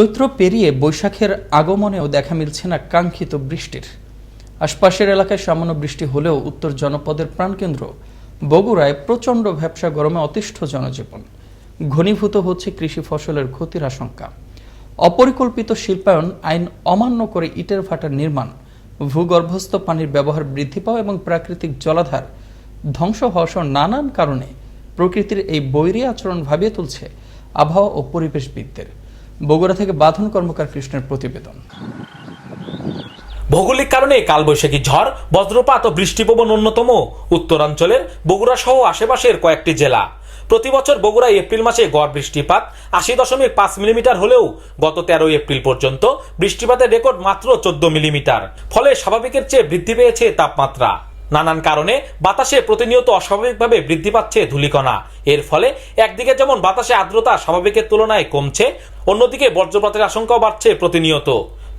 চৈত্র পেরিয়ে বৈশাখের আগমনেও দেখা মিলছে না কাঙ্ক্ষিত বৃষ্টির। আশপাশের এলাকায় সামান্য বৃষ্টি হলেও উত্তর জনপদের প্রাণকেন্দ্র বগুড়ায় প্রচণ্ড ভ্যাবসা গরমে অতিষ্ঠ জনজীবন। ঘনীভূত হচ্ছে কৃষি ফসলের ক্ষতির আশঙ্কা। অপরিকল্পিত শিল্পায়ন আইন অমান্য করে ইটের ভাটার নির্মাণ, ভূগর্ভস্থ পানির ব্যবহার বৃদ্ধি পাওয়া এবং প্রাকৃতিক জলাধার ধ্বংস হওয়া নানান কারণে প্রকৃতির এই বৈরী আচরণ ভাবিয়ে তুলছে আবহাওয়া ও পরিবেশবিদদের। বগুড়া থেকে বাঁধন কর্মকার কৃষ্ণের প্রতিবেদন। ভৌগোলিক কারণে কালবৈশাখী ঝড়, বজ্রপাত ও বৃষ্টিপবন অন্যতম। উত্তরাঞ্চলের বগুড়া সহ আশেপাশের কয়েকটি জেলা। প্রতি বছর বগুড়ায় এপ্রিল মাসে গড় বৃষ্টিপাত, আশি দশমিক পাঁচ মিলিমিটার হলেও গত তেরোই এপ্রিল পর্যন্ত বৃষ্টিপাতের রেকর্ড মাত্র চোদ্দ মিলিমিটার। ফলে স্বাভাবিকের চেয়ে বৃদ্ধি পেয়েছে তাপমাত্রা। নানান কারণে বাতাসে প্রতিনিয়ত অস্বাভাবিকভাবে বৃদ্ধি পাচ্ছে ধূলিকণা। এর ফলে একদিকে যেমন বাতাসে আর্দ্রতা স্বাভাবিকের তুলনায় কমছে, অন্যদিকে বজ্রপাতের আশঙ্কাও বাড়ছে প্রতিনিয়ত।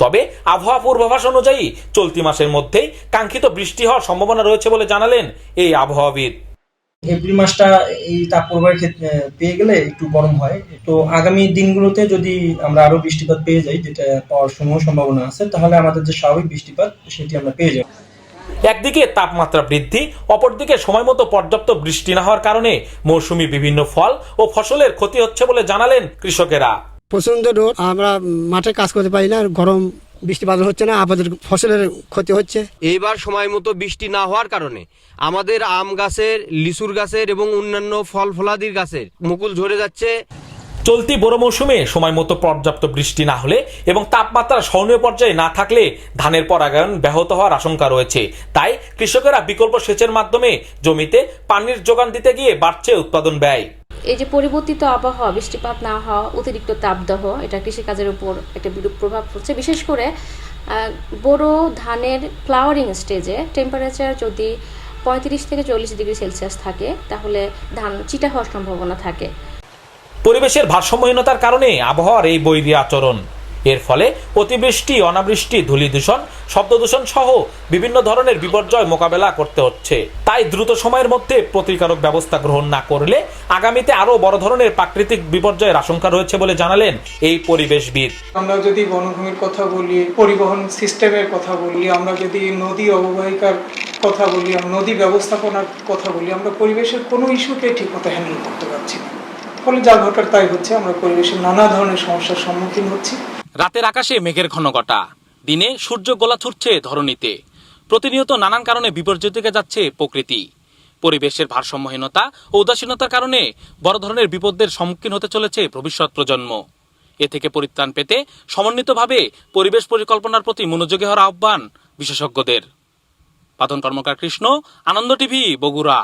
তবে আবহাওয়া পূর্বাভাস অনুযায়ী চলতি মাসের মধ্যেই কাঙ্ক্ষিত বৃষ্টি হওয়ার সম্ভাবনা রয়েছে বলে জানালেন এই আবহাওয়াবিদ। এপ্রিল মাসটা এই তাপ প্রবাহের ক্ষেত্রে পেয়ে গেলে একটু গরম হয়। তো আগামী দিনগুলোতে যদি আমরা আরও বৃষ্টিপাত পেয়ে যাই, যেটা পাওয়ার সমূহ সম্ভাবনা আছে, তাহলে আমাদের যে স্বাভাবিক বৃষ্টিপাত, সেটি আমরা পেয়ে যাব। একদিকে তাপমাত্রা বৃদ্ধি অপরদিকে সময় মতো পর্যাপ্ত বৃষ্টি না হওয়ার কারণে মৌসুমি বিভিন্ন ফল ও ফসলের ক্ষতি হচ্ছে বলে জানালেন কৃষকেরা। প্রচণ্ড রোদ আমরা মাঠে কাজ করতে পারি না আর গরম বৃষ্টিপাত হচ্ছে না আমাদের ফসলের ক্ষতি হচ্ছে। এইবার সময় মতো বৃষ্টি না হওয়ার কারণে আমাদের আম গাছের লিচুর গাছের এবং অন্যান্য ফল ফলাদির গাছের মুকুল ঝরে যাচ্ছে। চলতি বড় মৌসুমে সময় মতো পর্যাপ্ত বৃষ্টি না হলে এবং তাপমাত্রা সহনীয় পর্যায়ে না থাকলে ধানের পরাগায়ন ব্যাহত হওয়ার আশঙ্কা রয়েছে। তাই কৃষকেরা বিকল্প সেচের মাধ্যমে জমিতে পানির যোগান দিতে গিয়ে বাড়ছে উৎপাদন ব্যয়। এই যে পরিবর্তিত আবহাওয়া, বৃষ্টিপাত না হওয়া, অতিরিক্ত তাপদাহ, এটা কৃষিকাজের উপর একটা বিরূপ প্রভাব পড়ছে। বিশেষ করে বড় ধানের ফ্লাওয়ারিং স্টেজে টেম্পারেচার যদি পঁয়ত্রিশ থেকে চল্লিশ ডিগ্রি সেলসিয়াস থাকে, তাহলে ধান চিটা হওয়ার সম্ভাবনা থাকে। পরিবেশের ভারসাম্যহীনতার কারণে আবহাওয়ার এই বৈরী আচরণ। এর ফলে অতিবৃষ্টি, অনাবৃষ্টি ধূলি দূষণ শব্দ দূষণ সহ বিভিন্ন ধরনের বিপর্যয় মোকাবেলা করতে হচ্ছে। তাই দ্রুত সময়ের মধ্যে প্রতিকারক ব্যবস্থা গ্রহণ না করলে আগামীতে আরও বড় ধরনের প্রাকৃতিক বিপর্যয়ের আশঙ্কা রয়েছে বলে জানালেন এই পরিবেশবিদ। আমরা যদি বনভূমির কথা বলি, পরিবহন সিস্টেমের কথা বলি, আমরা যদি নদী অববাহিকার কথা বলি, নদী ব্যবস্থাপনার কথা বলি, আমরা পরিবেশের কোনো ইস্যুকে ঠিকমতো হ্যান্ডেল করতে পারছি না। ফলে যা ঘটার তাই হচ্ছে। আমরা পরিবেশের নানা ধরনের সমস্যার সম্মুখীন হচ্ছি। রাতের আকাশে মেঘের ঘনঘটা, দিনে সূর্য গোলা ছুটছে ধরণীতে। প্রতিনিয়ত নানান কারণে বিপর্যয় দিকে যাচ্ছে প্রকৃতি। পরিবেশের ভারসাম্যহীনতা ও উদাসীনতার কারণে বড় ধরনের বিপদের সম্মুখীন হতে চলেছে ভবিষ্যৎ প্রজন্ম। এ থেকে পরিত্রাণ পেতে সমন্বিতভাবে পরিবেশ পরিকল্পনার প্রতি মনোযোগী হওয়ার আহ্বান বিশেষজ্ঞদের। পাতন কর্মকার কৃষ্ণ, আনন্দ টিভি, বগুড়া।